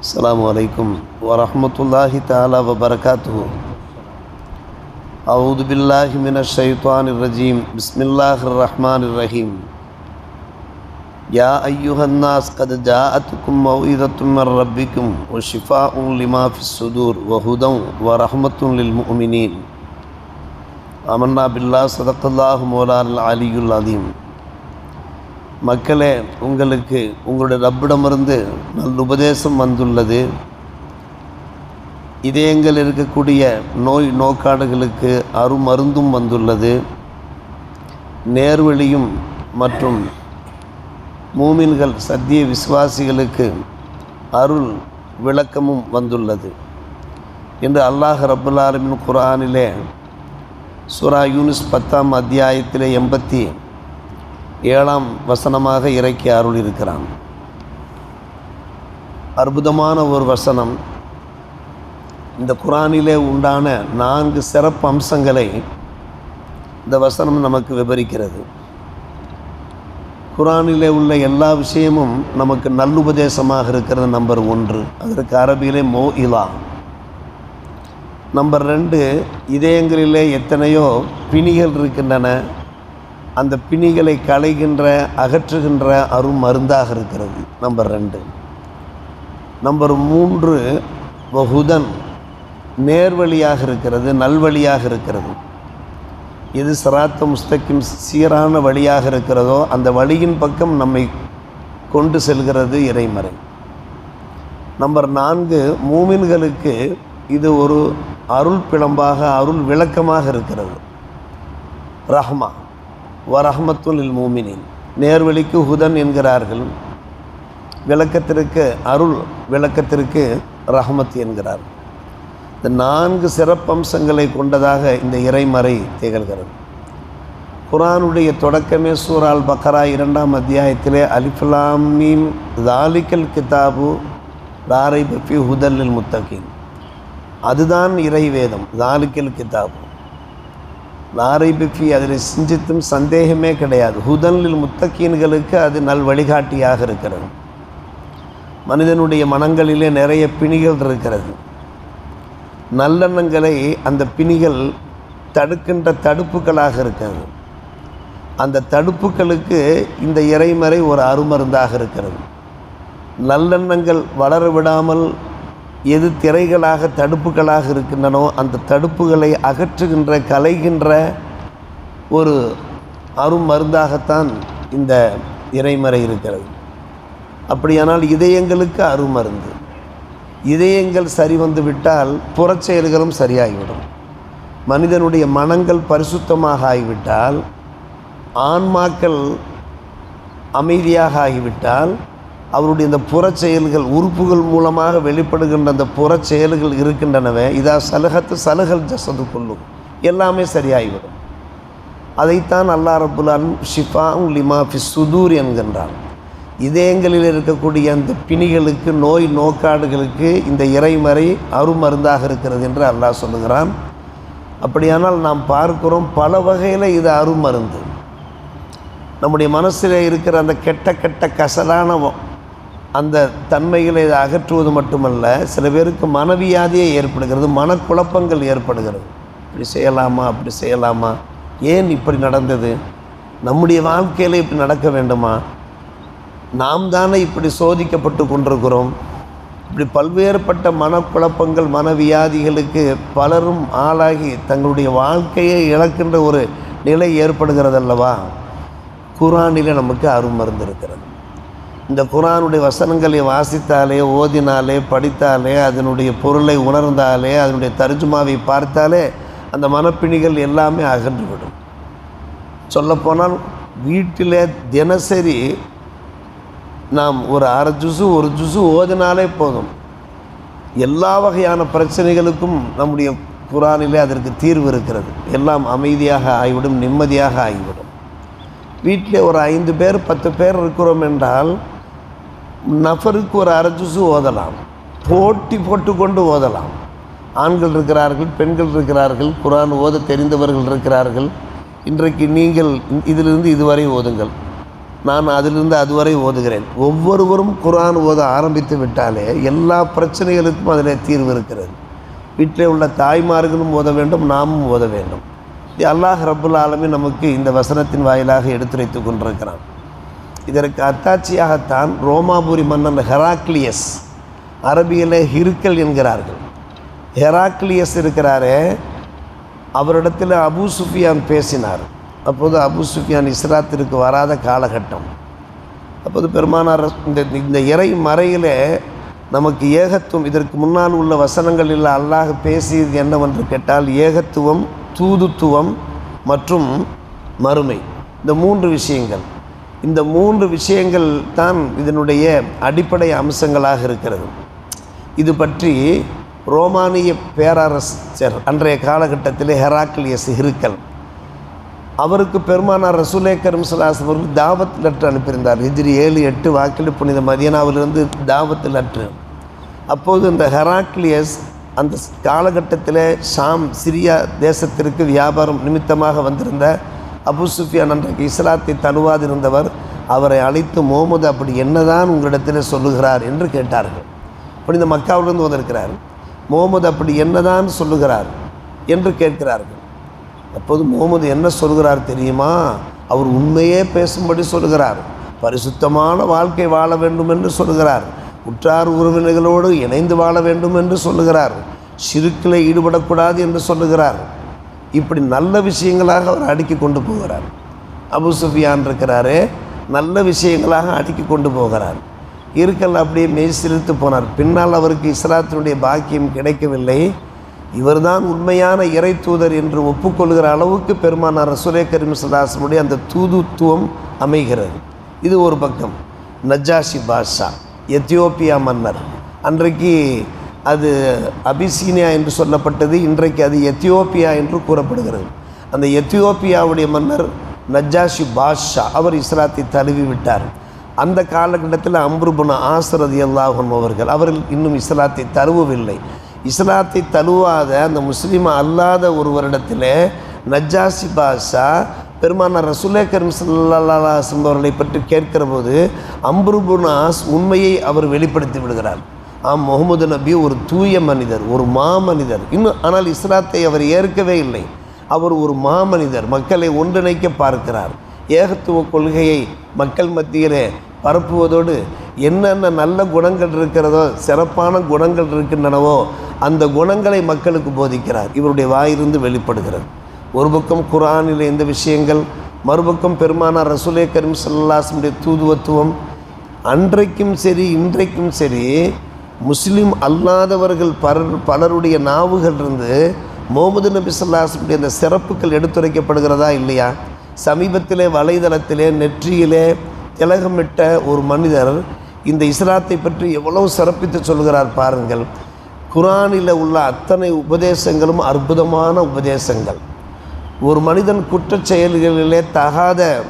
السلام عليكم ورحمة الله تعالى وبركاته. أعوذ بالله من الشيطان الرجيم. بسم الله الرحمن الرحيم. يا أيها الناس قد جاءتكم موعظت من ربكم وشفاء لما في الصدور وهدى ورحمة للمؤمنين. آمنا بالله صدق الله مولانا العلي العظيم. மக்களே உங்களுக்கு உங்களுடைய ரப்பிடமிருந்து நல்ல உபதேசம் வந்துள்ளது. இதயங்கள் இருக்கக்கூடிய நோய் நோக்காடுகளுக்கு அருமருந்தும் வந்துள்ளது. நேர்வழியும் மற்றும் மூமின்கள் சத்திய விசுவாசிகளுக்கு அருள் விளக்கமும் வந்துள்ளது. என்று அல்லாஹ் ரபுல்லாலமின் குரானிலே சுரா யூனிஸ் பத்தாம் அத்தியாயத்திலே எண்பத்தி ஏழாம் வசனமாக இறக்கி அருள் இருக்கிறான் அற்புதமான ஒரு வசனம். இந்த குரானிலே உண்டான நான்கு சிறப்பு அம்சங்களை இந்த வசனம் நமக்கு விவரிக்கிறது குரானிலே உள்ள எல்லா விஷயமும் நமக்கு நல்லுபதேசமாக இருக்கிறது நம்பர் ஒன்று. அதற்கு அரபியிலே மோ இலா நம்பர் ரெண்டு இதயங்களிலே எத்தனையோ பிணிகள் இருக்கின்றன. அந்த பிணிகளை களைகின்ற அகற்றுகின்ற அரும் மருந்தாக இருக்கிறது. நம்பர் ரெண்டு. நம்பர் மூன்று வகுதன். நேர்வழியாக இருக்கிறது நல்வழியாக இருக்கிறது. எது சிராத்த முஸ்தக்கிம் சீரான வழியாக இருக்கிறதோ அந்த வழியின் பக்கம் நம்மை கொண்டு செல்கிறது இறைமறை. நம்பர் நான்கு மூமின்களுக்கு இது ஒரு அருள் பிளம்பாக அருள் விளக்கமாக இருக்கிறது. ரஹ்மா. வரஹமத்துல் மூமினின். நேர்வழிக்கு ஹுதன் என்கிறார்கள். விளக்கத்திற்கு அருள் விளக்கத்திற்கு ரஹமத் என்கிறார். இந்த நான்கு சிறப்பம்சங்களை கொண்டதாக இந்த இறைமறை திகழ்கிறது. குரானுடைய தொடக்கமே சூரால் பக்கரா இரண்டாம் அத்தியாயத்திலே அலிஃபுலாமீம் தாலிக்கல் கிதாபு தாரை பஃபி ஹுதல்லில் முத்தகின். அதுதான் இறைவேதம் தாலிக்கல் கிதாபு. நாரை பிஃபி அதில் சிந்தித்தும் சந்தேகமே கிடையாது. ஹுதனில் முத்தக்கீன்களுக்கு அது நல் வழிகாட்டியாக இருக்கிறது. மனிதனுடைய மனங்களிலே நிறைய பிணிகள் இருக்கிறது. நல்லெண்ணங்களை அந்த பிணிகள் தடுக்கின்ற தடுப்புகளாக இருக்கிறது. அந்த தடுப்புகளுக்கு இந்த இறைமறை ஒரு அருமருந்தாக இருக்கிறது. நல்லெண்ணங்கள் வளர விடாமல் எது திரைகளாக தடுப்புகளாக இருக்கின்றனோ அந்த தடுப்புகளை அகற்றுகின்ற கலைகின்ற ஒரு அரும் மருந்தாகத்தான் இந்த இறைமறை இருக்கிறது. அப்படியானால் இதயங்களுக்கு அருமருந்து. இதயங்கள் சரி வந்து விட்டால் புறச்செயல்களும் சரியாகிவிடும். மனிதனுடைய மனங்கள் பரிசுத்தமாக ஆகிவிட்டால் ஆன்மாக்கள் அமைதியாக ஆகிவிட்டால் அவருடைய இந்த புறச் செயல்கள் உறுப்புகள் மூலமாக வெளிப்படுகின்ற அந்த புறச் செயல்கள் இருக்கின்றனவே இதா சலுகத்து சலுகல் ஜசது கொள்ளும் எல்லாமே சரியாகிவிடும் அதைத்தான் அல்லா ரபுல்லான் ஷிஃபாங் லிமாஃபி சுதூர் என்கின்றான். இதயங்களில் இருக்கக்கூடிய அந்த பிணிகளுக்கு நோய் நோக்காடுகளுக்கு இந்த இறைமறை அருமருந்தாக இருக்கிறது என்று அல்லாஹ் சொல்லுகிறான். அப்படியானால் நாம் பார்க்கிறோம் பல வகையில் இது அருமருந்து. நம்முடைய மனசில் இருக்கிற அந்த கெட்ட கெட்ட கசலான அந்த தன்மைகளை அகற்றுவது மட்டுமல்ல சில பேருக்கு மனவியாதியே ஏற்படுகிறது மனக்குழப்பங்கள் ஏற்படுகிறது. இப்படி செய்யலாமா அப்படி செய்யலாமா? ஏன் இப்படி நடந்தது? நம்முடைய வாழ்க்கையில் இப்படி நடக்க வேண்டுமா? நாம் தானே இப்படி சோதிக்கப்பட்டு கொண்டிருக்கிறோம். இப்படி பல்வேறுபட்ட மனக்குழப்பங்கள் மனவியாதிகளுக்கு பலரும் ஆளாகி தங்களுடைய வாழ்க்கையை இழக்கின்ற ஒரு நிலை ஏற்படுகிறதல்லவா? குரானில் நமக்கு அருமருந்து இருக்கிறது இந்த குரானுடைய வசனங்களை வாசித்தாலே ஓதினாலே படித்தாலே அதனுடைய பொருளை உணர்ந்தாலே அதனுடைய தர்ஜுமாவை பார்த்தாலே அந்த மனப்பிணிகள் எல்லாமே அகன்றுவிடும். சொல்லப்போனால் வீட்டில் தினசரி நாம் ஒரு அரை ஜூஸு ஒரு ஜூஸு ஓதினாலே போதும். எல்லா வகையான பிரச்சனைகளுக்கும் நம்முடைய குரானிலே அதற்கு தீர்வு இருக்கிறது. எல்லாம் அமைதியாக ஆகிவிடும் நிம்மதியாக ஆகிவிடும் வீட்டில் ஒரு ஐந்து பேர் பத்து பேர் இருக்கிறோம் என்றால் நபருக்கு ஒரு அரை ஓதலாம். போட்டி போட்டு கொண்டு ஓதலாம். ஆண்கள் இருக்கிறார்கள் பெண்கள் இருக்கிறார்கள் குரான் ஓத தெரிந்தவர்கள் இருக்கிறார்கள். இன்றைக்கு நீங்கள் இதிலிருந்து இதுவரை ஓதுங்கள். நான் அதிலிருந்து அதுவரை ஓதுகிறேன். ஒவ்வொருவரும் குரான் ஓத ஆரம்பித்து விட்டாலே எல்லா பிரச்சனைகளுக்கும் அதில் தீர்வு இருக்கிறது. வீட்டில் உள்ள தாய்மார்களும் ஓத வேண்டும் நாமும் ஓத வேண்டும். அல்லாஹ் ரபுல் ஆலமி நமக்கு இந்த வசனத்தின் வாயிலாக எடுத்துரைத்து கொண்டிருக்கிறான். இதற்கு அத்தாட்சியாகத்தான் ரோமாபுரி மன்னன் ஹெராக்லியஸ் அரபியில் ஹிருக்கல் என்கிறார்கள். ஹெராக்லியஸ் இருக்கிறாரே அவரிடத்தில் அபு சுஃபியான் பேசினார். அப்போது அபு சுஃபியான் இஸ்ராத்திற்கு வராத காலகட்டம். அப்போது பெருமானார் இந்த இந்த இறை மறையிலே நமக்கு ஏகத்துவம் இதற்கு முன்னால் உள்ள வசனங்களில் அல்லாஹ் பேசியது என்னவென்று கேட்டால் ஏகத்துவம் தூதுத்துவம் மற்றும் மறுமை. இந்த மூன்று விஷயங்கள். இந்த மூன்று விஷயங்கள் தான் இதனுடைய அடிப்படை அம்சங்களாக இருக்கிறது. இது பற்றி ரோமானிய பேரரசர் அன்றைய காலகட்டத்தில் ஹெராக்லியஸ் ஹிருக்கல் அவருக்கு பெருமானார் ரசூலே கரும் அவர்கள் தாவத் லெட்டர் அனுப்பியிருந்தார். ஹிஜ்ரி ஏழு எட்டு வாக்கில் புனித மதியனாவிலிருந்து தாவத் லெட்ரு அப்போது இந்த ஹெராக்லியஸ் அந்த காலகட்டத்தில் ஷாம் சிரியா தேசத்திற்கு வியாபாரம் நிமித்தமாக வந்திருந்த அபு சுஃபியான் அன்றைக்கு இஸ்லாத்தை தழுவாதிருந்தவர் அவரை அழைத்து முகமது அப்படி என்னதான் உங்களிடத்தில் சொல்லுகிறார்? என்று கேட்டார்கள். புனித மக்காவிலிருந்து வந்திருக்கிறார். முகமது அப்படி என்னதான் சொல்லுகிறார்? என்று கேட்கிறார்கள். அப்போது முகமது என்ன சொல்கிறார் தெரியுமா? அவர் உண்மையே பேசும்படி சொல்கிறார் பரிசுத்தமான வாழ்க்கை வாழ வேண்டும் என்று சொல்கிறார் உற்றார் உறவினர்களோடு இணைந்து வாழ வேண்டும் என்று சொல்லுகிறார். சிறுக்கில் ஈடுபடக்கூடாது என்று சொல்லுகிறார். இப்படி நல்ல விஷயங்களாக அவர் அடுக்கி கொண்டு போகிறார். அபு சுஃபியான் நல்ல விஷயங்களாக அடுக்கி கொண்டு போகிறார். இருக்கல் அப்படியே மெய் சிரித்து போனார். பின்னால் அவருக்கு இஸ்லாத்தினுடைய பாக்கியம் கிடைக்கவில்லை. இவர்தான் உண்மையான இறை தூதர் என்று ஒப்புக்கொள்கிற அளவுக்கு பெருமானார் சுரே கரீம் சதாசனுடைய அந்த தூதுத்துவம் அமைகிறது. இது ஒரு பக்கம். நஜாஷி பாஷா எத்தியோப்பியா மன்னர். அன்றைக்கு அது அபிசீனியா என்று சொல்லப்பட்டது இன்றைக்கு அது எத்தியோப்பியா என்று கூறப்படுகிறது. அந்த எத்தியோப்பியாவுடைய மன்னர் நஜாஷி பாஷா அவர் இஸ்லாத்தை தழுவி விட்டார். அந்த காலகட்டத்தில் அம்ருபுன ஆசரதி அல்லாஹன் அவர்கள் அவர்கள் இன்னும் இஸ்லாத்தை தழுவவில்லை. இஸ்லாத்தை தழுவாத அந்த முஸ்லீம் அல்லாத ஒருவரிடத்தில் நஜாசி பாஷா பெருமானார் ரசூலே கரும் சல்லாஹம் அவர்களை பற்றி கேட்கிற போது அம்ருபுனாஸ் உண்மையை அவர் வெளிப்படுத்தி விடுகிறார். ஆம் முகமது நபி ஒரு தூய மனிதர் ஒரு மாமனிதர். இன்னும் ஆனால் இஸ்லாத்தை அவர் ஏற்கவே இல்லை. அவர் ஒரு மாமனிதர் மக்களை ஒன்றிணைக்க பார்க்கிறார். ஏகத்துவ கொள்கையை மக்கள் மத்தியிலே பரப்புவதோடு என்னென்ன நல்ல குணங்கள் இருக்கிறதோ சிறப்பான குணங்கள் இருக்கின்றனவோ அந்த குணங்களை மக்களுக்கு போதிக்கிறார். இவருடைய வாயிலிருந்து வெளிப்படுகிறது. ஒரு பக்கம் குரானில் இந்த விஷயங்கள் மறுபக்கம் பெருமானார் ரசூலே கரீம் சல்லாசனுடைய தூதுவத்துவம். அன்றைக்கும் சரி இன்றைக்கும் சரி முஸ்லீம் அல்லாதவர்கள் பலர் பலருடைய நாவுகள் இருந்து முகமது நபி சொல்லாசனுடைய அந்த சிறப்புகள் எடுத்துரைக்கப்படுகிறதா இல்லையா? சமீபத்திலே வலைதளத்திலே நெற்றியிலே திலகமிட்ட ஒரு மனிதர் இந்த இஸ்லாத்தை பற்றி எவ்வளவு சிறப்பித்து சொல்கிறார் பாருங்கள். குரானில் உள்ள அத்தனை உபதேசங்களும் அற்புதமான உபதேசங்கள். ஒரு மனிதன் குற்ற செயல்களிலே தகாத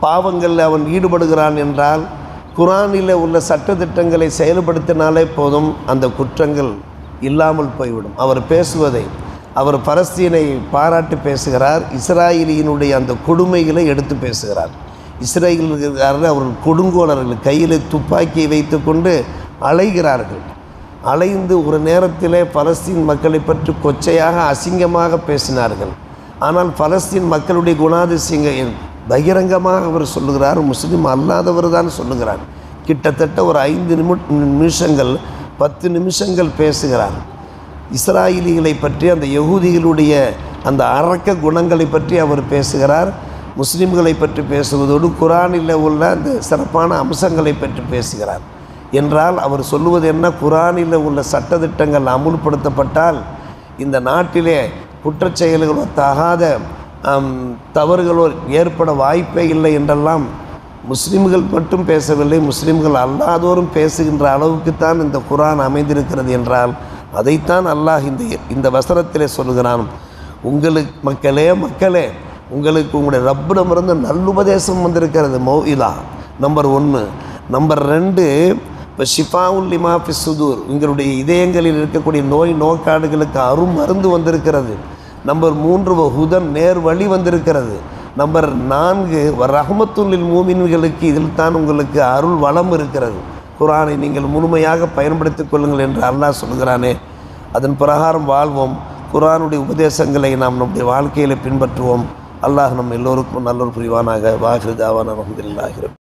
பாவங்களில் அவன் ஈடுபடுகிறான் என்றால் குரானில் உள்ள சட்டத்திட்டங்களை செயல்படுத்தினாலே போதும் அந்த குற்றங்கள் இல்லாமல் போய்விடும். அவர் பேசுவதை அவர் பலஸ்தீனை பாராட்டி பேசுகிறார் இஸ்ராயலியினுடைய அந்த கொடுமைகளை எடுத்து பேசுகிறார். இஸ்ரேலுக்காரர்கள் அவர்கள் கொடுங்கோலர்கள் கையில் துப்பாக்கியை வைத்துக்கொண்டு அலைகிறார்கள். அலைந்து ஒரு நேரத்திலே பலஸ்தீன் மக்களை பற்றி கொச்சையாக அசிங்கமாக பேசினார்கள். ஆனால் பலஸ்தீன் மக்களுடைய குணாதிசயங்கள் பகிரங்கமாக அவர் சொல்லுகிறார் முஸ்லீம் அல்லாதவர் தான் சொல்லுகிறார். கிட்டத்தட்ட ஒரு ஐந்து நிமி நிமிஷங்கள் பத்து நிமிஷங்கள் பேசுகிறார். இஸ்ராயலிகளை பற்றி அந்த யகூதிகளுடைய அந்த அரக்க குணங்களை பற்றி அவர் பேசுகிறார். முஸ்லீம்களை பற்றி பேசுவதோடு குரானில் உள்ள அந்த சிறப்பான அம்சங்களை பற்றி பேசுகிறார். என்றால் அவர் சொல்லுவது என்ன? குரானில் உள்ள சட்டத்திட்டங்கள் அமுல்படுத்தப்பட்டால் இந்த நாட்டிலே குற்றச்செயல்களோ தகாத தவறுகளோ ஏற்பட வாய்ப்பே இல்லை என்றெல்லாம் முஸ்லீம்கள் மட்டும் பேசவில்லை முஸ்லீம்கள் அல்லாதோரும் பேசுகின்ற அளவுக்குத்தான் இந்த குரான் அமைந்திருக்கிறது என்றால் அதைத்தான் அல்லாஹ் இந்த இந்த வசனத்திலே சொல்கிறான் உங்களுக்கு மக்களே மக்களே உங்களுக்கு உங்களுடைய ரப்பிடமிருந்து நல்லுபதேசம் வந்திருக்கிறது மௌஇலா நம்பர் ஒன்று நம்பர் ரெண்டு இப்போ ஷிஃபாவுல் லிமா ஃபி சுதூர் உங்களுடைய இதயங்களில் இருக்கக்கூடிய நோய் நோக்காடுகளுக்கு அருமருந்து வந்திருக்கிறது. நம்பர் மூன்று ஹுதன் நேர் வழி வந்திருக்கிறது. நம்பர் நான்கு ரஹமத்துல்லில் மூமின்களுக்கு இதில் தான் உங்களுக்கு அருள் வளம் இருக்கிறது. குரானை நீங்கள் முழுமையாக பயன்படுத்திக் கொள்ளுங்கள் என்று அல்லாஹ் சொல்கிறானே அதன் பிரகாரம் வாழ்வோம். குரானுடைய உபதேசங்களை நாம் நம்முடைய வாழ்க்கையில் பின்பற்றுவோம். அல்லாஹ் நம் எல்லோருக்கும் நல்லொரு புரிவானாக. வாகிருதாவான அலமதுல்லாஹிரம்